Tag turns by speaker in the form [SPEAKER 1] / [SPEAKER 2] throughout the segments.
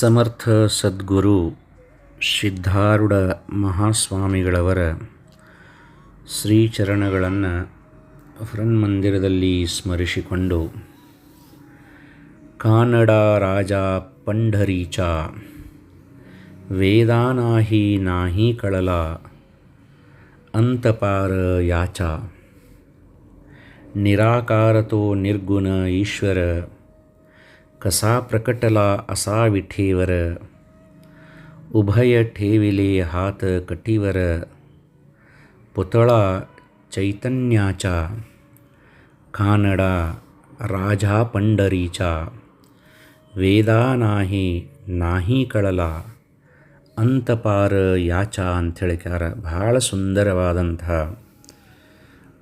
[SPEAKER 1] ಸಮರ್ಥ ಸದ್ಗುರು ಸಿದ್ಧಾರೂಢ ಮಹಾಸ್ವಾಮಿಗಳವರ ಶ್ರೀಚರಣಗಳನ್ನು ಹೃನ್ಮಂದಿರದಲ್ಲಿ ಸ್ಮರಿಸಿಕೊಂಡು, ಕಾನಡ ರಾಜ ಪಂಡರೀಚ ವೇದಾನಾಹಿ ನಾಹಿ ಕಳಲ, ಅಂತಪಾರ ಯಾಚ, ನಿರಾಕಾರತೋ ನಿರ್ಗುಣ ಈಶ್ವರ ಕಸಾ ಪ್ರಕಟಲ ಅಸಾ ವಿಠೇವರ ಉಭಯ ಠೇವಿಲೆ ಹಾತ ಕಟಿವರ ಪುತಳ ಚೈತನ್ಯಾಚ, ಕಾನಡ ರಾಜಾ ಪಂಡರೀಚ, ವೇದಾ ನಾಹಿ ನಾಹಿ ಕಳಲ, ಅಂತಪಾರ ಯಾಚ ಅಂತ ಹೇಳಿಕಾರ ಭಾಳ ಸುಂದರವಾದಂಥ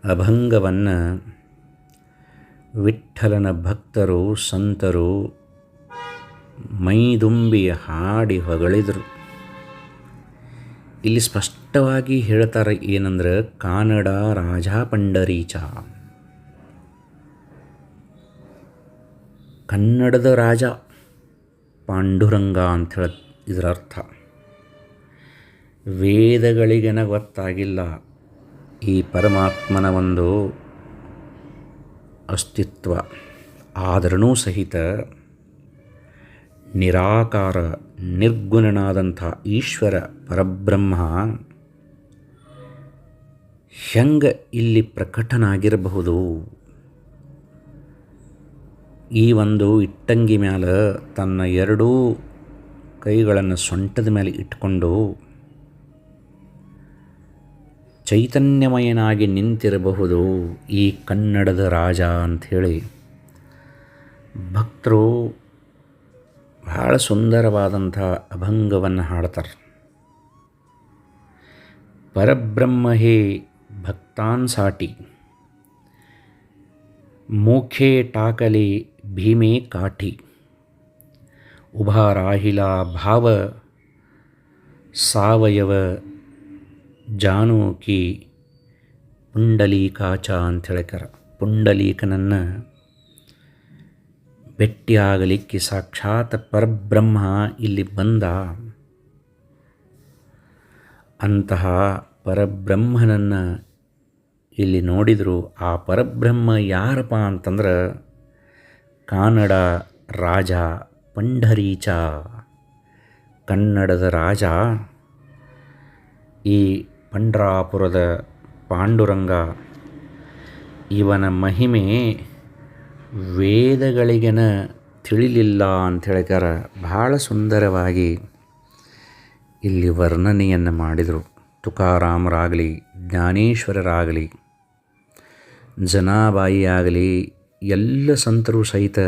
[SPEAKER 1] ಅಭಂಗವನ್ನು ವಿಠ್ಠಲನ ಭಕ್ತರು, ಸಂತರು ಮೈದುಂಬಿ ಹಾಡಿ ಹೊಗಳಿದರು. ಇಲ್ಲಿ ಸ್ಪಷ್ಟವಾಗಿ ಹೇಳ್ತಾರೆ ಏನಂದ್ರೆ, ಕಾನಡ ರಾಜ ಪಂಡರೀಚ. ಕನ್ನಡದ ರಾಜ ಪಾಂಡುರಂಗ ಅಂತ ಹೇಳ ಇದರ ಅರ್ಥ. ವೇದಗಳಿಗೆನ ಗೊತ್ತಾಗಿಲ್ಲ. ಈ ಪರಮಾತ್ಮನ ಒಂದು ಅಸ್ತಿತ್ವ ಆದರೂ ಸಹಿತ ನಿರಾಕಾರ ನಿರ್ಗುಣನಾದಂಥ ಈಶ್ವರ ಪರಬ್ರಹ್ಮ ಹೆಂಗೆ ಇಲ್ಲಿ ಪ್ರಕಟನಾಗಿರಬಹುದು? ಈ ಒಂದು ಇಟ್ಟಂಗಿ ಮ್ಯಾಲ ತನ್ನ ಎರಡೂ ಕೈಗಳನ್ನು ಸೊಂಟದ ಮೇಲೆ ಇಟ್ಕೊಂಡು ಚೈತನ್ಯಮಯನಾಗಿ ನಿಂತಿರಬಹುದು ಈ ಕನ್ನಡದ ರಾಜ ಅಂಥೇಳಿ. ಭಕ್ತರು ಬಹಳ ಸುಂದರವಾದಂಥ ಅಭಂಗವನ್ನು ಹಾಡ್ತಾರೆ. ಪರಬ್ರಹ್ಮ ಹೇ ಭಕ್ತಾನ್ ಸಾಟಿ, ಮೂಖೆ ಟಾಕಲಿ ಭೀಮೆ ಕಾಠಿ ಉಭಾರಾಹಿಲಾ ಭಾವ ಸಾವಯವ ಜಾನೂಕಿ ಪುಂಡಲೀಕಾಚ ಅಂತ ಹೇಳ್ತಾರ ಪುಂಡಲೀಕನನ್ನು ಭೆಟ್ಟಿಯಾಗಲಿಕ್ಕೆ ಸಾಕ್ಷಾತ್ ಪರಬ್ರಹ್ಮ ಇಲ್ಲಿ ಬಂದ. ಅಂತಹ ಪರಬ್ರಹ್ಮನನ್ನು ಇಲ್ಲಿ ನೋಡಿದರು. ಆ ಪರಬ್ರಹ್ಮ ಯಾರಪ್ಪ ಅಂತಂದ್ರೆ ಕಾನಡ ರಾಜ ಪಂಢರೀಚ. ಕನ್ನಡದ ರಾಜ ಈ ಪಂಡ್ರಾಪುರದ ಪಾಂಡುರಂಗ. ಇವನ ಮಹಿಮೆ ವೇದಗಳಿಗೆನ ತಿಳಿಲಿಲ್ಲ ಅಂತ ಹೇಳ್ಕಾರ ಭಾಳ ಸುಂದರವಾಗಿ ಇಲ್ಲಿ ವರ್ಣನೆಯನ್ನು ಮಾಡಿದರು. ತುಕಾರಾಮರಾಗಲಿ, ಜ್ಞಾನೇಶ್ವರರಾಗಲಿ ಜನಾಬಾಯಿ ಆಗಲಿ ಎಲ್ಲ ಸಂತರು ಸಹಿತ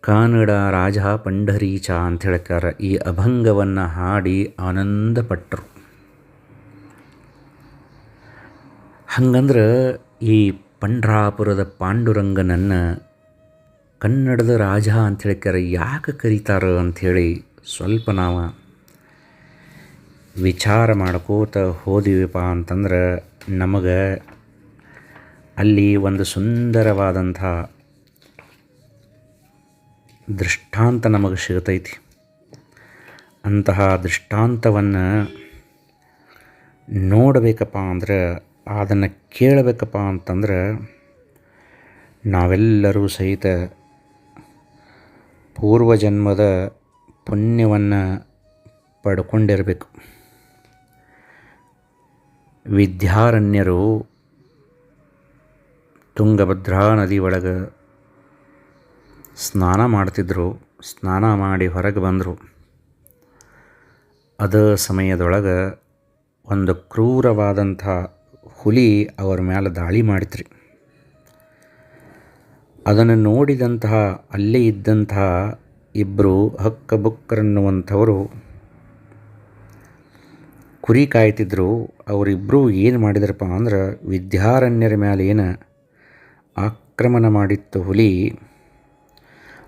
[SPEAKER 1] ಕಾನಡ ರಾಜ ಪಂಡರೀಚ ಅಂತ ಹೇಳ್ತಾರೆ ಈ ಅಭಂಗವನ್ನು ಹಾಡಿ ಆನಂದಪಟ್ಟರು ಹಂಗಂದ್ರೆ ಈ ಪಂಡ್ರಾಪುರದ ಪಾಂಡುರಂಗನನ್ನು ಕನ್ನಡದ ರಾಜ ಅಂತ ಕರೆ ಯಾಕೆ ಕರೀತಾರೆ ಅಂಥೇಳಿ ಸ್ವಲ್ಪ ನಾವು ವಿಚಾರ ಮಾಡ್ಕೋತ ಹೋದಿವಿಪ್ಪ ಅಂತಂದ್ರೆ ನಮಗೆ ಅಲ್ಲಿ ಒಂದು ಸುಂದರವಾದಂಥ ದೃಷ್ಟಾಂತ ನಮಗೆ ಸಿಗತೈತಿ. ಅಂತಹ ದೃಷ್ಟಾಂತವನ್ನು ನೋಡಬೇಕಪ್ಪ ಅಂದ್ರೆ ಅದನ್ನು ಕೇಳಬೇಕಪ್ಪ ಅಂತಂದ್ರೆ ನಾವೆಲ್ಲರೂ ಸಹಿತ ಪೂರ್ವಜನ್ಮದ ಪುಣ್ಯವನ್ನು ಪಡ್ಕೊಂಡಿರಬೇಕು. ವಿದ್ಯಾರಣ್ಯರು ತುಂಗಭದ್ರಾ ನದಿ ಒಳಗೆ ಸ್ನಾನ ಮಾಡ್ತಿದ್ರು, ಸ್ನಾನ ಮಾಡಿ ಹೊರಗೆ ಬಂದರು. ಅದ ಸಮಯದೊಳಗೆ ಒಂದು ಕ್ರೂರವಾದಂಥ ಹುಲಿ ಅವರ ಮೇಲೆ ದಾಳಿ ಮಾಡಿತ್ರಿ. ಅದನ್ನು ನೋಡಿದಂತಹ, ಅಲ್ಲೇ ಇದ್ದಂತಹ ಇಬ್ಬರು ಹಕ್ಕಬುಕ್ಕರನ್ನುವಂಥವರು ಕುರಿ ಕಾಯ್ತಿದ್ರು. ಅವರಿಬ್ಬರು ಏನು ಮಾಡಿದ್ರಪ್ಪ ಅಂದ್ರೆ, ವಿದ್ಯಾರಣ್ಯರ ಮೇಲೆ ಏನು ಆಕ್ರಮಣ ಮಾಡಿತ್ತು ಹುಲಿ,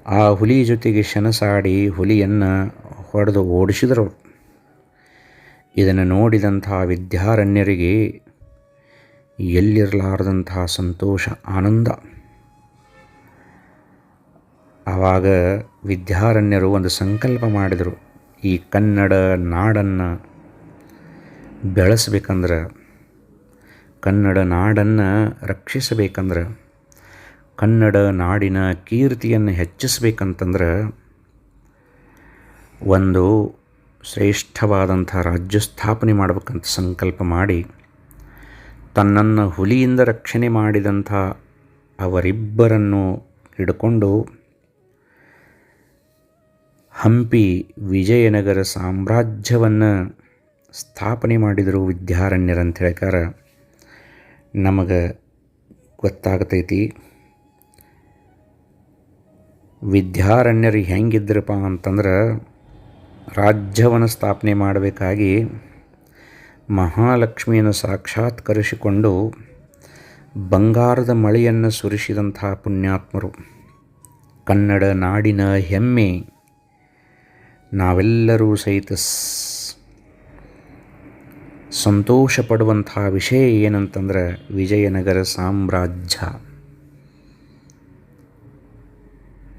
[SPEAKER 1] ಆ ಹುಲಿ ಜೊತೆಗೆ ಶನಸಾಡಿ ಹುಲಿಯನ್ನು ಹೊಡೆದು ಓಡಿಸಿದರು. ಇದನ್ನು ನೋಡಿದಂತಹ ವಿದ್ಯಾರಣ್ಯರಿಗೆ ಎಲ್ಲಿರಲಾರದಂತಹ ಸಂತೋಷ, ಆನಂದ. ಆವಾಗ ವಿದ್ಯಾರಣ್ಯರು ಒಂದು ಸಂಕಲ್ಪ ಮಾಡಿದರು. ಈ ಕನ್ನಡ ನಾಡನ್ನು ಬೆಳೆಸ್ಬೇಕಂದ್ರೆ, ಕನ್ನಡ ನಾಡನ್ನು ರಕ್ಷಿಸಬೇಕಂದ್ರೆ, ಕನ್ನಡ ನಾಡಿನ ಕೀರ್ತಿಯನ್ನು ಹೆಚ್ಚಿಸಬೇಕಂತಂದ್ರೆ ಒಂದು ಶ್ರೇಷ್ಠವಾದಂಥ ರಾಜ್ಯ ಸ್ಥಾಪನೆ ಮಾಡಬೇಕಂತ ಸಂಕಲ್ಪ ಮಾಡಿ ತನ್ನನ್ನು ಹುಲಿಯಿಂದ ರಕ್ಷಣೆ ಮಾಡಿದಂಥ ಅವರಿಬ್ಬರನ್ನು ಹಿಡ್ಕೊಂಡು ಹಂಪಿ ವಿಜಯನಗರ ಸಾಮ್ರಾಜ್ಯವನ್ನು ಸ್ಥಾಪನೆ ಮಾಡಿದರು ವಿದ್ಯಾರಣ್ಯರಂತ ಹೇಳ್ಕಾರ. ನಮಗೆ ಗೊತ್ತಾಗತೈತಿ, ವಿದ್ಯಾರಣ್ಯರು ಹೆಂಗಿದ್ರಪ್ಪ ಅಂತಂದ್ರೆ ರಾಜ್ಯವನ್ನು ಸ್ಥಾಪನೆ ಮಾಡಬೇಕಾಗಿ ಮಹಾಲಕ್ಷ್ಮಿಯನ್ನು ಸಾಕ್ಷಾತ್ಕರಿಸಿಕೊಂಡು ಬಂಗಾರದ ಮಳೆಯನ್ನು ಸುರಿಸಿದಂತಹ ಪುಣ್ಯಾತ್ಮರು. ಕನ್ನಡ ನಾಡಿನ ಹೆಮ್ಮೆ. ನಾವೆಲ್ಲರೂ ಸಹಿತ ಸಂತೋಷ ಪಡುವಂತಹ ವಿಷಯ ಏನಂತಂದ್ರೆ ವಿಜಯನಗರ ಸಾಮ್ರಾಜ್ಯ.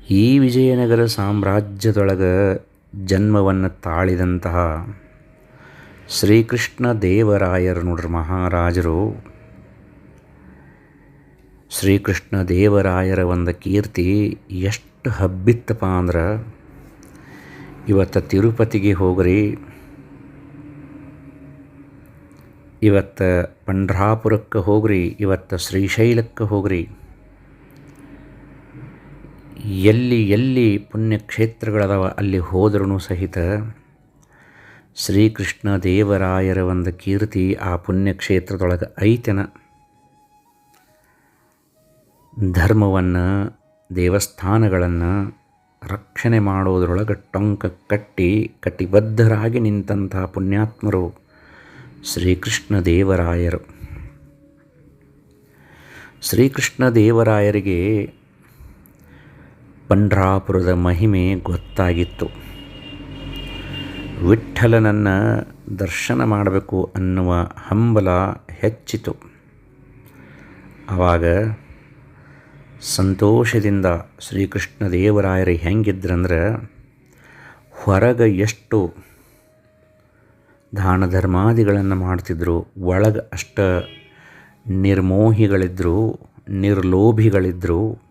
[SPEAKER 1] ಈ ವಿಜಯನಗರ ಸಾಮ್ರಾಜ್ಯದೊಳಗೆ ಜನ್ಮವನ್ನು ತಾಳಿದಂತಹ ಶ್ರೀಕೃಷ್ಣ ದೇವರಾಯರು ನೋಡ್ರಿ ಮಹಾರಾಜರು. ಶ್ರೀಕೃಷ್ಣ ದೇವರಾಯರ ಒಂದು ಕೀರ್ತಿ ಎಷ್ಟು ಹಬ್ಬಿತ್ತಪ್ಪ ಅಂದ್ರೆ, ಇವತ್ತು ತಿರುಪತಿಗೆ ಹೋಗ್ರಿ. ಇವತ್ತು ಪಂಡ್ರಾಪುರಕ್ಕೆ ಹೋಗ್ರಿ, ಇವತ್ತು ಶ್ರೀಶೈಲಕ್ಕೆ ಹೋಗ್ರಿ. ಎಲ್ಲಿ ಎಲ್ಲಿ ಪುಣ್ಯಕ್ಷೇತ್ರಗಳದಾವ ಅಲ್ಲಿ ಹೋದ್ರೂ ಸಹಿತ ಶ್ರೀಕೃಷ್ಣ ದೇವರಾಯರ ಒಂದು ಕೀರ್ತಿ ಆ ಪುಣ್ಯಕ್ಷೇತ್ರದೊಳಗೆ ಐತನ. ಧರ್ಮವನ್ನು, ದೇವಸ್ಥಾನಗಳನ್ನು ರಕ್ಷಣೆ ಮಾಡೋದ್ರೊಳಗೆ ಟೊಂಕ ಕಟ್ಟಿ ಕಟಿಬದ್ಧರಾಗಿ ನಿಂತಹ ಪುಣ್ಯಾತ್ಮರು ಶ್ರೀಕೃಷ್ಣ ದೇವರಾಯರು ಶ್ರೀಕೃಷ್ಣ ದೇವರಾಯರಿಗೆ ಪಂಡ್ರಾಪುರದ ಮಹಿಮೆ ಗೊತ್ತಾಗಿತ್ತು. ವಿಠ್ಠಲನನ್ನು ದರ್ಶನ ಮಾಡಬೇಕು ಅನ್ನುವ ಹಂಬಲ ಹೆಚ್ಚಿತು. ಆವಾಗ ಸಂತೋಷದಿಂದ ಶ್ರೀಕೃಷ್ಣ ದೇವರಾಯರು ಹೆಂಗಿದ್ರಂದ್ರೆ ಹೊರಗೆ ಎಷ್ಟು ದಾನ ಧರ್ಮಾದಿಗಳನ್ನು ಮಾಡ್ತಿದ್ರು, ಒಳಗೆ ಅಷ್ಟ ನಿರ್ಮೋಹಿಗಳಿದ್ದರು ನಿರ್ಲೋಭಿಗಳಿದ್ದರು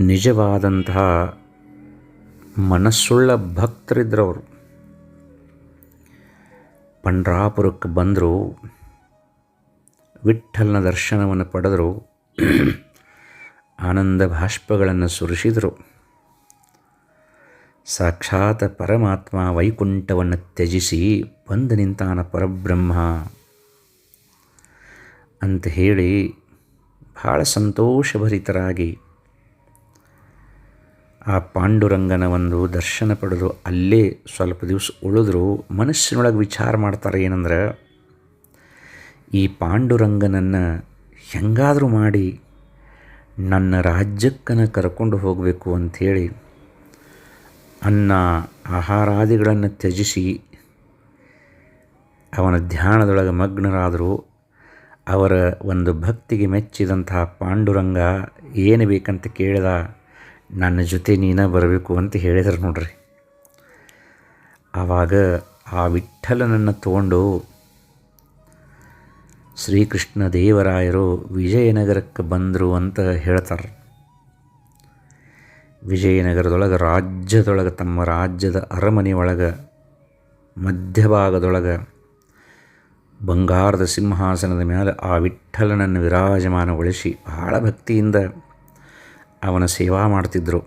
[SPEAKER 1] ನಿಜವಾದಂತಹ ಮನಸ್ಸುಳ್ಳ ಭಕ್ತರಿದ್ದರವರು ಪಂಡ್ರಾಪುರಕ್ಕೆ ಬಂದರು, ವಿಠ್ಠಲನ ದರ್ಶನವನ್ನು ಪಡೆದರು, ಆನಂದ ಭಾಷ್ಪಗಳನ್ನು ಸುರಿಸಿದರು. ಸಾಕ್ಷಾತ್ ಪರಮಾತ್ಮ ವೈಕುಂಠವನ್ನು ತ್ಯಜಿಸಿ ಬಂದು ನಿಂತಾನ ಪರಬ್ರಹ್ಮ. ಅಂತ ಹೇಳಿ ಭಾಳ ಸಂತೋಷಭರಿತರಾಗಿ ಆ ಪಾಂಡುರಂಗನ ಒಂದು ದರ್ಶನ ಪಡೆದು ಅಲ್ಲೇ ಸ್ವಲ್ಪ ದಿವಸ ಉಳಿದ್ರು, ಮನಸ್ಸಿನೊಳಗೆ ವಿಚಾರ ಮಾಡ್ತಾರೆ ಏನಂದ್ರೆ, ಈ ಪಾಂಡುರಂಗನನ್ನು ಹೆಂಗಾದರೂ ಮಾಡಿ ನನ್ನ ರಾಜ್ಯಕ್ಕನ ಕರ್ಕೊಂಡು ಹೋಗಬೇಕು ಅಂಥೇಳಿ ಅನ್ನ ಆಹಾರಾದಿಗಳನ್ನು ತ್ಯಜಿಸಿ ಅವನ ಧ್ಯಾನದೊಳಗೆ ಮಗ್ನರಾದರು, ಅವರ ಒಂದು ಭಕ್ತಿಗೆ ಮೆಚ್ಚಿದಂತಹ ಪಾಂಡುರಂಗ ಏನು ಬೇಕಂತ ಕೇಳಿದ ನನ್ನ ಜೊತೆ ನೀನ ಬರಬೇಕು ಅಂತ ಹೇಳಿದರು ನೋಡ್ರಿ. ಆವಾಗ ಆ ವಿಠಲನನ್ನು ತಗೊಂಡು ಶ್ರೀಕೃಷ್ಣ ದೇವರಾಯರು ವಿಜಯನಗರಕ್ಕೆ ಬಂದರು ಅಂತ ಹೇಳ್ತಾರೆ. ವಿಜಯನಗರದೊಳಗೆ, ರಾಜ್ಯದೊಳಗೆ, ತಮ್ಮ ರಾಜ್ಯದ ಅರಮನೆ ಒಳಗೆ, ಮಧ್ಯಭಾಗದೊಳಗೆ ಬಂಗಾರದ ಸಿಂಹಾಸನದ ಮೇಲೆ ಆ ವಿಠಲನನ್ನು ವಿರಾಜಮಾನಗೊಳಿಸಿ ಬಹಳ ಭಕ್ತಿಯಿಂದ ಅವನ ಸೇವಾ ಮಾಡ್ತಿದ್ದರು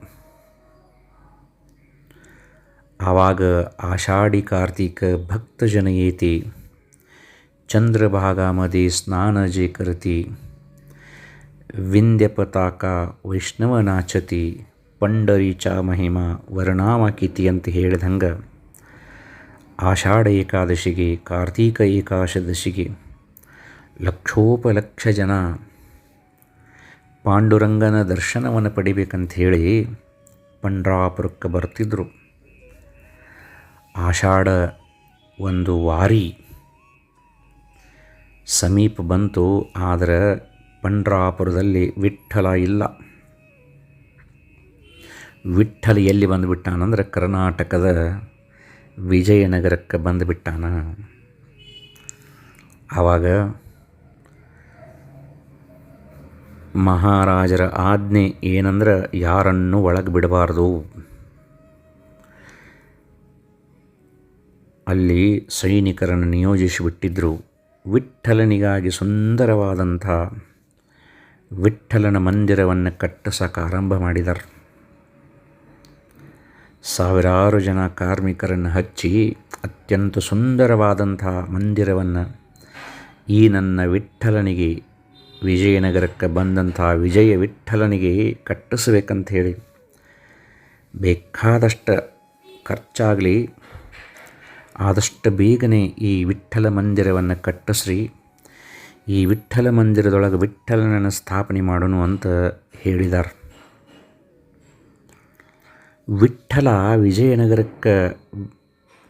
[SPEAKER 1] ಆವಾಗ ಆಷಾಢಿ ಕಾರ್ತಿಕ ಭಕ್ತ ಜನಯೇತಿ ಚಂದ್ರಭಾಗಾಮದಿ ಸ್ನಾನ ಜೆ ಕರತಿ, ವಿಂಧ್ಯ ಪತಾಕ ವೈಷ್ಣವ ನಾಚತಿ ಪಂಡರೀಚ ಮಹಿಮಾ ವರ್ಣಾಮಕಿತಿ ಅಂತ ಹೇಳಿದಂಗ ಆಷಾಢ ಏಕಾದಶಿಗೆ, ಕಾರ್ತೀಕ ಏಕಾದಶಿಗೆ ಲಕ್ಷೋಪಲಕ್ಷ ಜನ ಪಾಂಡುರಂಗನ ದರ್ಶನವನ್ನು ಪಡಿಬೇಕಂಥೇಳಿ ಪಂಡ್ರಾಪುರಕ್ಕೆ ಬರ್ತಿದ್ದರು ಆಷಾಢ ಒಂದು ವಾರಿ ಸಮೀಪ ಬಂತು, ಆದರೆ ಪಂಡ್ರಾಪುರದಲ್ಲಿ ವಿಠ್ಠಲ ಇಲ್ಲ. ವಿಠ್ಠಲ ಎಲ್ಲಿ ಬಂದುಬಿಟ್ಟಾನಂದ್ರೆ ಕರ್ನಾಟಕದ ವಿಜಯನಗರಕ್ಕೆ ಬಂದುಬಿಟ್ಟಾನ. ಆವಾಗ ಮಹಾರಾಜರ ಆಜ್ಞೆ ಏನಂದ್ರೆ ಯಾರನ್ನು ಒಳಗೆ ಬಿಡಬಾರ್ದು ಅಲ್ಲಿ ಸೈನಿಕರನ್ನು ನಿಯೋಜಿಸಿಬಿಟ್ಟಿದ್ದರು ವಿಠಲನಿಗಾಗಿ ಸುಂದರವಾದಂಥ ವಿಠಲನ ಮಂದಿರವನ್ನು ಕಟ್ಟಿಸಕ್ಕೆ ಆರಂಭ ಮಾಡಿದರು. ಸಾವಿರಾರು ಜನ ಕಾರ್ಮಿಕರನ್ನು ಹಚ್ಚಿ ಅತ್ಯಂತ ಸುಂದರವಾದಂಥ ಮಂದಿರವನ್ನು ಈ ನನ್ನ ವಿಠ್ಠಲನಿಗೆ ವಿಜಯನಗರಕ್ಕೆ ಬಂದಂತಹ ವಿಜಯ ವಿಠಲನಿಗೆ ಕಟ್ಟಿಸ್ಬೇಕಂತ ಹೇಳಿ ಬೇಕಾದಷ್ಟು ಖರ್ಚಾಗಲಿ, ಆದಷ್ಟು ಬೇಗನೆ ಈ ವಿಠ್ಠಲ ಮಂದಿರವನ್ನು ಕಟ್ಟಿಸ್ರಿ, ಈ ವಿಠ್ಠಲ ಮಂದಿರದೊಳಗೆ ವಿಠ್ಠಲನನ್ನು ಸ್ಥಾಪನೆ ಮಾಡೋಣ ಅಂತ ಹೇಳಿದಾರೆ. ವಿಠ್ಠಲ ವಿಜಯನಗರಕ್ಕೆ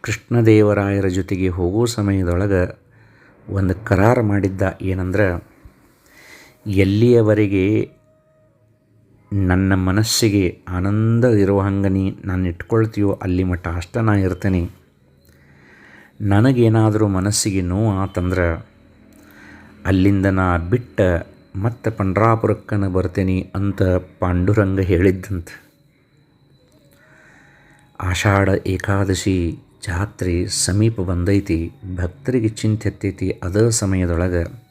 [SPEAKER 1] ಕೃಷ್ಣದೇವರಾಯರ ಜೊತೆಗೆ ಹೋಗೋ ಸಮಯದೊಳಗೆ ಒಂದು ಕರಾರು ಮಾಡಿದ್ದ ಏನಂದ್ರೆ ಎಲ್ಲಿಯವರೆಗೆ ನನ್ನ ಮನಸ್ಸಿಗೆ ಆನಂದ ಇರುವ ಹಂಗೆ ನಾನು ಇಟ್ಕೊಳ್ತೀಯೋ ಅಲ್ಲಿ ಮಟ್ಟ ಅಷ್ಟ ನಾ ಇರ್ತೇನೆ. ನನಗೇನಾದರೂ ಮನಸ್ಸಿಗೆ ನೋವು ಆತಂದ್ರೆ ಅಲ್ಲಿಂದ ನಾ ಬಿಟ್ಟ ಮತ್ತೆ ಪಂಡ್ರಾಪುರಕ್ಕನ ಬರ್ತೇನೆ ಅಂತ ಪಾಂಡುರಂಗ ಹೇಳಿದ್ದಂತ. ಆಷಾಢ ಏಕಾದಶಿ ಜಾತ್ರೆ ಸಮೀಪ ಬಂದೈತಿ, ಭಕ್ತರಿಗೆ ಚಿಂತೆ ಎತ್ತೈತಿ ಅದೇ ಸಮಯದೊಳಗೆ.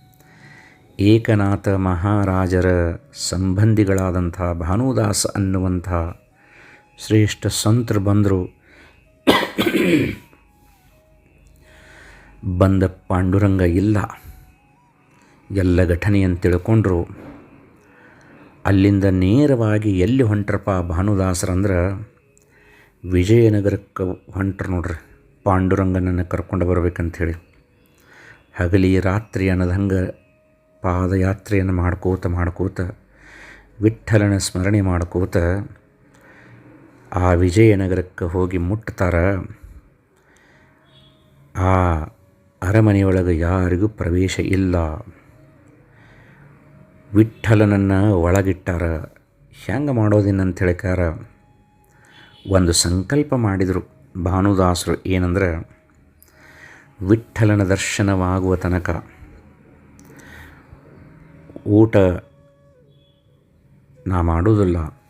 [SPEAKER 1] ಏಕನಾಥ ಮಹಾರಾಜರ ಸಂಬಂಧಿಗಳಾದಂಥ ಭಾನುದಾಸ್ ಅನ್ನುವಂಥ ಶ್ರೇಷ್ಠ ಸಂತರು ಬಂದರು. ಬಂದ ಪಾಂಡುರಂಗ ಇಲ್ಲ. ಎಲ್ಲ ಘಟನೆಯನ್ನು ತಿಳ್ಕೊಂಡ್ರು. ಅಲ್ಲಿಂದ ನೇರವಾಗಿ ಎಲ್ಲಿ ಹೊಂಟ್ರಪ್ಪ ಭಾನುದಾಸರಂದ್ರೆ ವಿಜಯನಗರಕ್ಕೆ ಹೊಂಟ್ರು ನೋಡ್ರಿ. ಪಾಂಡುರಂಗನನ್ನು ಕರ್ಕೊಂಡು ಬರ್ಬೇಕಂಥೇಳಿ ಹಗಲಿ ರಾತ್ರಿ ಅನ್ನೋದಂಗೆ ಪಾದಯಾತ್ರೆಯನ್ನು ಮಾಡ್ಕೋತ ಮಾಡ್ಕೋತ ವಿಠಲನ ಸ್ಮರಣೆ ಮಾಡ್ಕೋತ ಆ ವಿಜಯನಗರಕ್ಕೆ ಹೋಗಿ ಮುಟ್ತಾರ, ಆ ಅರಮನೆಯೊಳಗೆ ಯಾರಿಗೂ ಪ್ರವೇಶ ಇಲ್ಲ. ವಿಠಲನನ್ನು ಒಳಗಿಟ್ಟಾರ, ಹೆಂಗೆ ಮಾಡೋದಿನಂತ ಹೇಳಿಕಾರ ಒಂದು ಸಂಕಲ್ಪ ಮಾಡಿದರು ಭಾನುದಾಸರು ಏನಂದ್ರೆ ವಿಠಲನ ದರ್ಶನವಾಗುವ ತನಕ ಊಟ ನಾ ಮಾಡೋದಿಲ್ಲ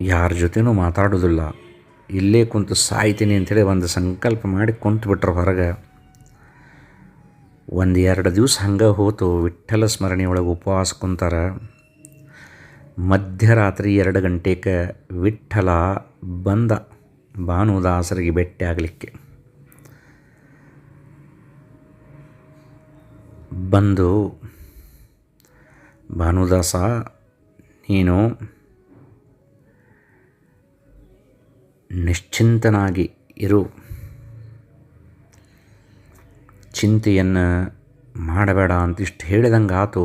[SPEAKER 1] ಯಾರ ಜೊತೆನೂ ಮಾತಾಡೋದಿಲ್ಲ ಇಲ್ಲೇ ಕುಂತು ಸಾಯ್ತೀನಿ ಅಂಥೇಳಿ ಒಂದು ಸಂಕಲ್ಪ ಮಾಡಿ ಕುಂತು ಬಿಟ್ರೆ ಹೊರಗೆ ಒಂದು ಎರಡು ದಿವಸ ಹಂಗೆ ಹೋತು. ವಿಠ್ಠಲ ಸ್ಮರಣೆಯೊಳಗೆ ಉಪವಾಸ ಕುಂತಾರ. ಮಧ್ಯರಾತ್ರಿ ಎರಡು ಗಂಟೆಗೆ ವಿಠ್ಠಲ ಬಂದ ಭಾನುದಾಸರಿಗೆ ಭೇಟಿ ಆಗಲಿಕ್ಕೆ. ಬಂದು ಭಾನುದಾಸ, ನೀನು ನಿಶ್ಚಿಂತನಾಗಿ ಇರು. ಚಿಂತೆಯನ್ನು ಮಾಡಬೇಡ ಅಂತಿಷ್ಟು ಹೇಳಿದಂಗೆ ಆತು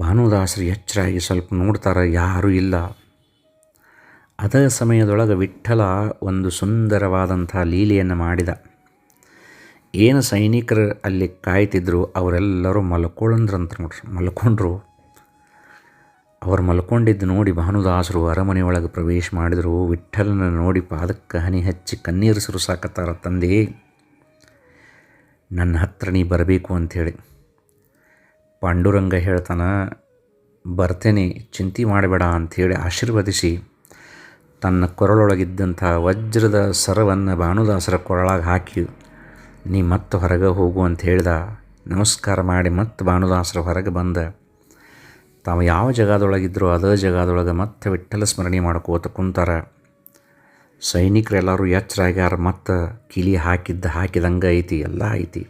[SPEAKER 1] ಭಾನುದಾಸರು ಎಚ್ಚರಾಗಿ ಸ್ವಲ್ಪ ನೋಡ್ತಾರೆ, ಯಾರೂ ಇಲ್ಲ. ಅದ ಸಮಯದೊಳಗೆ ವಿಠ್ಠಲ ಒಂದು ಸುಂದರವಾದಂಥ ಲೀಲೆಯನ್ನು ಮಾಡಿದ. ಏನು ಸೈನಿಕರು ಅಲ್ಲಿ ಕಾಯ್ತಿದ್ರು, ಅವರೆಲ್ಲರೂ ಮಲ್ಕೊಳ್ಳಂದ್ರಂತ ನೋಡ್ರಿ, ಮಲ್ಕೊಂಡ್ರು. ಅವ್ರು ಮಲ್ಕೊಂಡಿದ್ದು ನೋಡಿ ಭಾನುದಾಸರು ಅರಮನೆಯೊಳಗೆ ಪ್ರವೇಶ ಮಾಡಿದರು. ವಿಠ್ಠಲನ ನೋಡಿ ಪಾದಕ್ಕೆ ಹನಿ ಹಚ್ಚಿ ಕಣ್ಣೀರು ಸುರುಸಾಕತ್ತಾರ ತಂದೆ. ನನ್ನ ಹತ್ರ ನೀ ಬರಬೇಕು ಅಂಥೇಳಿ. ಪಾಂಡುರಂಗ ಹೇಳ್ತಾನ, ಬರ್ತೇನೆ, ಚಿಂತೆ ಮಾಡಬೇಡ ಅಂಥೇಳಿ ಆಶೀರ್ವದಿಸಿ ತನ್ನ ಕೊರಳೊಳಗಿದ್ದಂಥ ವಜ್ರದ ಸರವನ್ನು ಭಾನುದಾಸರ ಕೊರಳಾಗಿ ಹಾಕಿ ನೀ ಮತ್ತೆ ಹೊರಗೆ ಹೋಗು ಅಂತ ಹೇಳ್ದ. ನಮಸ್ಕಾರ ಮಾಡಿ ಮತ್ತೆ ಭಾನುದಾಸರು ಹೊರಗೆ ಬಂದ. ತಾವು ಯಾವ ಜಗದೊಳಗಿದ್ರೋ ಅದೇ ಜಗದೊಳಗೆ ಮತ್ತೆ ವಿಠಲ ಸ್ಮರಣೆ ಮಾಡ್ಕೋತ ಕುಂತಾರ. ಸೈನಿಕರೆಲ್ಲರೂ ಎಚ್ಚರಾಗ್ಯಾರ ಮತ್ತು ಕಿಲಿ ಹಾಕಿದ್ದ ಹಾಕಿದಂಗೆ ಐತಿ, ಎಲ್ಲ ಐತಿ.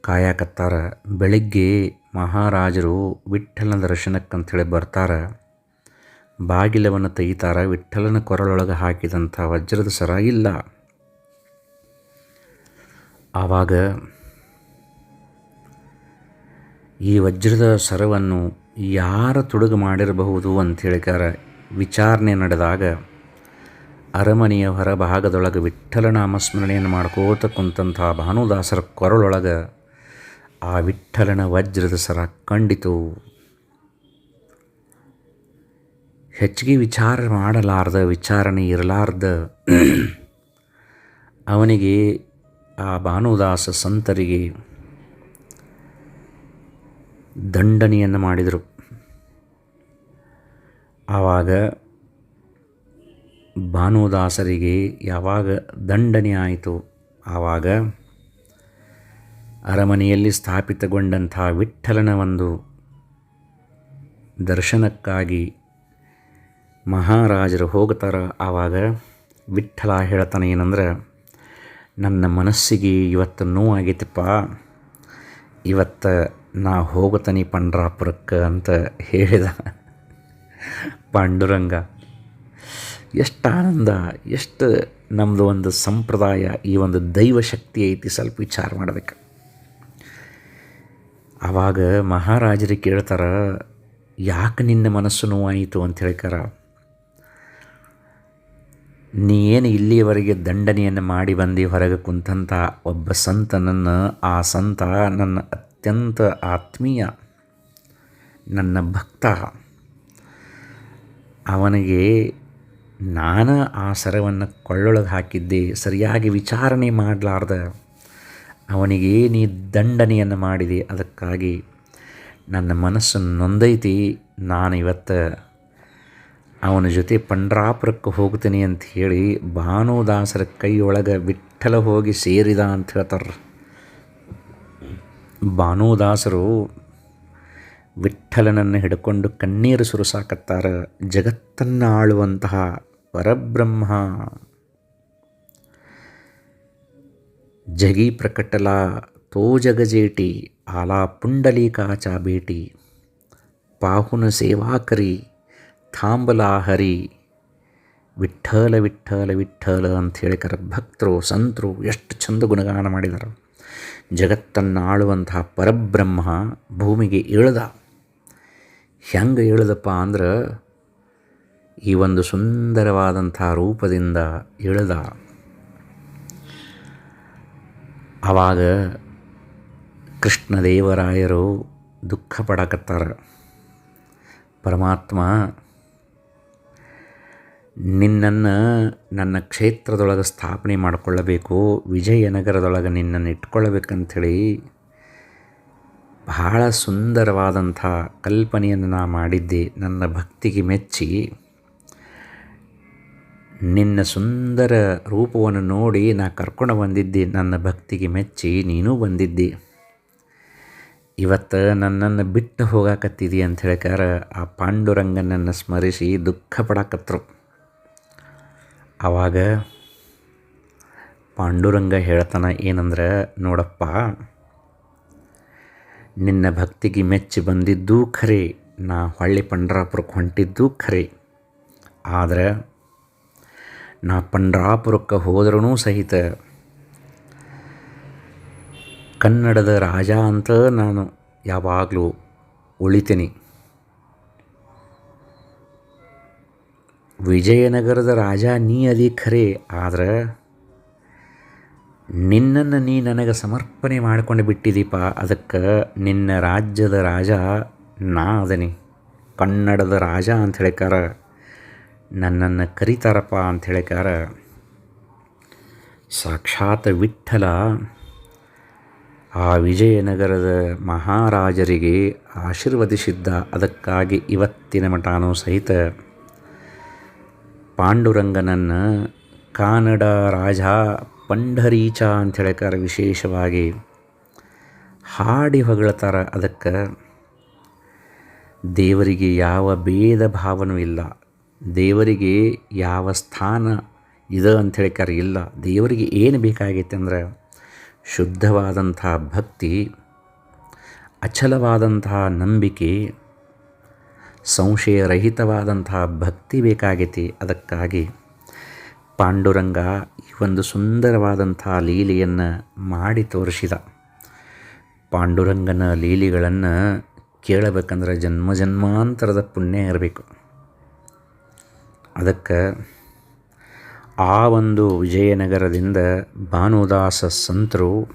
[SPEAKER 1] ಕಾಯಕತ್ತಾರ. ಬೆಳಿಗ್ಗೆ ಮಹಾರಾಜರು ವಿಠಲನ ದರ್ಶನಕ್ಕಂಥೇಳಿ ಬರ್ತಾರ. ಬಾಗಿಲವನ್ನು ತೆಗಿತಾರ ವಿಠಲನ ಕೊರಳೊಳಗೆ ಹಾಕಿದಂಥ ವಜ್ರದ ಸರ ಇಲ್ಲ. ಆವಾಗ ಈ ವಜ್ರದ ಸರವನ್ನು ಯಾರ ತುಡುಗು ಮಾಡಿರಬಹುದು ಅಂಥೇಳಿಕಾರ ವಿಚಾರಣೆ ನಡೆದಾಗ ಅರಮನೆಯ ಹೊರಭಾಗದೊಳಗೆ ವಿಠಲ ನಾಮಸ್ಮರಣೆಯನ್ನು ಮಾಡ್ಕೋತ ಕುಂತಹ ಭಾನುದಾಸರ ಕೊರಳೊಳಗೆ ಆ ವಿಠ್ಠಲನ ವಜ್ರದ ಸರ ಕಂಡಿತು. ಹೆಚ್ಚಿಗೆ ವಿಚಾರ ಮಾಡಲಾರ್ದ, ವಿಚಾರಣೆ ಇರಲಾರ್ದ ಅವನಿಗೆ ಆ ಭಾನುದಾಸ ಸಂತರಿಗೆ ದಂಡನೆಯನ್ನು ಮಾಡಿದರು. ಆವಾಗ ಭಾನುದಾಸರಿಗೆ ಯಾವಾಗ ದಂಡನೆ ಆಯಿತು? ಆವಾಗ ಅರಮನೆಯಲ್ಲಿ ಸ್ಥಾಪಿತಗೊಂಡಂಥ ವಿಠಲನ ಒಂದು ದರ್ಶನಕ್ಕಾಗಿ ಮಹಾರಾಜರು ಹೋಗ್ತಾರೆ. ಆವಾಗ ವಿಠ್ಠಲ ಹೇಳ್ತಾನೆ ಏನಂದ್ರೆ ನನ್ನ ಮನಸ್ಸಿಗೆ ಇವತ್ತು ನೋವಾಗೈತಪ್ಪ. ಇವತ್ತು ನಾ ಹೋಗತನಿ ಪಂಡ್ರಾಪುರಕ್ಕೆ ಅಂತ ಹೇಳಿದ ಪಾಂಡುರಂಗ. ಎಷ್ಟು ಆನಂದ, ಎಷ್ಟು ನಮ್ಮದು ಒಂದು ಸಂಪ್ರದಾಯ, ಈ ಒಂದು ದೈವ ಶಕ್ತಿ ಐತಿ ಸ್ವಲ್ಪ ವಿಚಾರ ಮಾಡ್ಬೇಕು. ಆವಾಗ ಮಹಾರಾಜರಿಗೆ ಕೇಳ್ತಾರೆ, ಯಾಕೆ ನಿನ್ನ ಮನಸ್ಸು ನೋವಾಯಿತು ಅಂತ ಹೇಳ್ಕಾರ. ನೀ ಏನು ಇಲ್ಲಿಯವರೆಗೆ ದಂಡನೆಯನ್ನು ಮಾಡಿ ಬಂದು ಹೊರಗೆ ಕುಂತಂಥ ಒಬ್ಬ ಸಂತನನ್ನು ಆ ಸಂತ ನನ್ನ ಅತ್ಯಂತ ಆತ್ಮೀಯ, ನನ್ನ ಭಕ್ತ. ಅವನಿಗೆ ನಾನು ಆ ಸರವನ್ನು ಕೊಳ್ಳೊಳಗೆ ಹಾಕಿದ್ದೆ, ಸರಿಯಾಗಿ ವಿಚಾರಣೆ ಮಾಡಲಾರ್ದ. ಅವನಿಗೆ ನೀ ದಂಡನೆಯನ್ನು ಮಾಡಿದೆ, ಅದಕ್ಕಾಗಿ ನನ್ನ ಮನಸ್ಸು ನೊಂದೈತಿ ನಾನು ಇವತ್ತು ಅವನ ಜೊತೆ ಪಂಡ್ರಾಪುರಕ್ಕೆ ಹೋಗ್ತೀನಿ ಅಂತ ಹೇಳಿ ಭಾನುದಾಸರ ಕೈಯೊಳಗೆ ವಿಠಲ ಹೋಗಿ ಸೇರಿದ ಅಂತ ಹೇಳ್ತಾರೆ. ಭಾನುದಾಸರು ವಿಠಲನನ್ನು ಹಿಡ್ಕೊಂಡು ಕಣ್ಣೀರು ಸುರುಸಾಕತ್ತಾರ. ಜಗತ್ತನ್ನು ಆಳುವಂತಹ ಪರಬ್ರಹ್ಮ ಜಗಿ ಪ್ರಕಟಲ ತೋ ಜಗಜೇಟಿ, ಆಲಾ ಪುಂಡಲೀಕಾಚಾ ಬೇಟಿ ಪಾಹುನ ಸೇವಾಕರಿ ಥಾಂಬಲಾ ವಿಠಲ ವಿಠ್ಠಲ ವಿಠ್ಠಲ ಅಂತ ಹೇಳಿಕರ ಭಕ್ತರು, ಸಂತರು ಎಷ್ಟು ಚಂದ ಗುಣಗಾನ ಮಾಡಿದರು. ಜಗತ್ತನ್ನು ಆಳುವಂತಹ ಪರಬ್ರಹ್ಮ ಭೂಮಿಗೆ ಇಳ್ದ. ಹೆಂಗೆ ಇಳ್ದಪ್ಪ ಅಂದ್ರೆ ಈ ಒಂದು ಸುಂದರವಾದಂಥ ರೂಪದಿಂದ ಇಳಿದ. ಆವಾಗ ಕೃಷ್ಣದೇವರಾಯರು ದುಃಖ ಪಡಕತ್ತಾರೆ. ಪರಮಾತ್ಮ ನಿನ್ನನ್ನು ನನ್ನ ಕ್ಷೇತ್ರದೊಳಗೆ ಸ್ಥಾಪನೆ ಮಾಡಿಕೊಳ್ಳಬೇಕು, ವಿಜಯನಗರದೊಳಗೆ ನಿನ್ನನ್ನು ಇಟ್ಕೊಳ್ಬೇಕಂಥೇಳಿ ಬಹಳ ಸುಂದರವಾದಂಥ ಕಲ್ಪನೆಯನ್ನು ನಾ ಮಾಡಿದ್ದೆ. ನನ್ನ ಭಕ್ತಿಗೆ ಮೆಚ್ಚಿ ನಿನ್ನ ಸುಂದರ ರೂಪವನ್ನು ನೋಡಿ ನಾ ಕರ್ಕೊಂಡು ಬಂದಿದ್ದೆ. ನನ್ನ ಭಕ್ತಿಗೆ ಮೆಚ್ಚಿ ನೀನೂ ಬಂದಿದ್ದಿ. ಇವತ್ತು ನನ್ನನ್ನು ಬಿಟ್ಟು ಹೋಗಾಕತ್ತಿದಿ ಅಂತ ಹೇಳ್ಕಾರ ಆ ಪಾಂಡುರಂಗನನ್ನು ಸ್ಮರಿಸಿ ದುಃಖ ಪಡಾಕತ್ರು ಆವಾಗ ಪಾಂಡುರಂಗ ಹೇಳ್ತಾನ ಏನಂದ್ರೆ, ನೋಡಪ್ಪ, ನಿನ್ನ ಭಕ್ತಿಗೆ ಮೆಚ್ಚಿ ಬಂದಿದ್ದೂ ಖರೆ, ನಾ ಹೊಳ್ಳಿ ಪಂಡ್ರಾಪುರಕ್ಕೆ ಹೊಂಟಿದ್ದು ಖರೆ. ಆದರೆ ನಾ ಪಂಡ್ರಾಪುರಕ್ಕೆ ಹೋದ್ರೂ ಸಹಿತ ಕನ್ನಡದ ರಾಜ ಅಂತ ನಾನು ಯಾವಾಗಲೂ ಉಳಿತೀನಿ. ವಿಜಯನಗರದ ರಾಜ, ನೀ ಅದಿ ಖರೆ, ಆದ್ರೆ ನಿನ್ನನ್ನು ನೀ ನನಗೆ ಸಮರ್ಪಣೆ ಮಾಡ್ಕೊಂಡು ಬಿಟ್ಟಿದ್ದೀಪ ಅದಕ್ಕೆ ನಿನ್ನ ರಾಜ್ಯದ ರಾಜ ನಾ ಅದನಿ. ಕನ್ನಡದ ರಾಜ ಅಂತ ಹೇಳಿಕಾರ ನನ್ನನ್ನು ಕರೀತಾರಪ್ಪ ಅಂತ ಹೇಳಿಕಾರ ಸಾಕ್ಷಾತ್ ವಿಠಲ ಆ ವಿಜಯನಗರದ ಮಹಾರಾಜರಿಗೆ ಆಶೀರ್ವದಿಸಿದ್ದ, ಅದಕ್ಕಾಗಿ ಇವತ್ತಿನ ಮಠಾನು ಸಹಿತ ಪಾಂಡುರಂಗನನ್ನು ಕಾನಡ ರಾಜ ಪಂಡರೀಚ ಅಂತ ಹೇಳಕ್ಕಾರ ವಿಶೇಷವಾಗಿ. ಹಾಡಿ ಹೊಗಳತಾರ ಅದಕ್ಕೆ. ದೇವರಿಗೆ ಯಾವ ಭೇದ ಭಾವನೂ ಇಲ್ಲ. ದೇವರಿಗೆ ಯಾವ ಸ್ಥಾನ ಇದ ಅಂತ ಹೇಳಿಕಾರ ಇಲ್ಲ. ದೇವರಿಗೆ ಏನು ಬೇಕಾಗೈತೆ ಅಂದ್ರೆ ಶುದ್ಧವಾದಂಥ ಭಕ್ತಿ ಅಚಲವಾದಂತಹ ನಂಬಿಕೆ ಸಂಶಯರಹಿತವಾದಂಥ ಭಕ್ತಿ ಬೇಕಾಗೈತಿ ಅದಕ್ಕಾಗಿ ಪಾಂಡುರಂಗ ಈ ಒಂದು ಸುಂದರವಾದಂಥ ಲೀಲೆಯನ್ನು ಮಾಡಿ ತೋರಿಸಿದ. ಪಾಂಡುರಂಗನ ಲೀಲೆಗಳನ್ನು ಕೇಳಬೇಕಂದ್ರೆ ಜನ್ಮ ಜನ್ಮಾಂತರದ ಪುಣ್ಯ ಇರಬೇಕು. ಅದಕ್ಕೆ ಆ ಒಂದು ವಿಜಯನಗರದಿಂದ ಭಾನುದಾಸ ಸಂತರು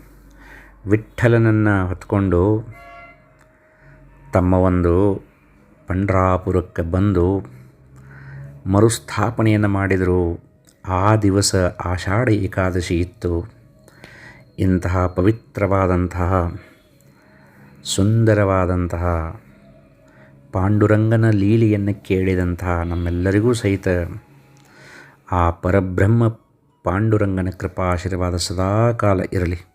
[SPEAKER 1] ವಿಠ್ಠಲನನ್ನು ಹೊತ್ಕೊಂಡು ತಮ್ಮ ಒಂದು ಪಂಡ್ರಾಪುರಕ್ಕೆ ಬಂದು ಮರುಸ್ಥಾಪನೆಯನ್ನು ಮಾಡಿದರು. ಆ ದಿವಸ ಆಷಾಢ ಏಕಾದಶಿ ಇತ್ತು. ಇಂತಹ ಪವಿತ್ರವಾದಂತಹ, ಸುಂದರವಾದಂತಹ ಪಾಂಡುರಂಗನ ಲೀಲೆಯನ್ನು ಕೇಳಿದಂತಹ ನಮ್ಮೆಲ್ಲರಿಗೂ ಸಹಿತ ಆ ಪರಬ್ರಹ್ಮ ಪಾಂಡುರಂಗನ ಕೃಪಾಶೀರ್ವಾದ ಸದಾಕಾಲ ಇರಲಿ.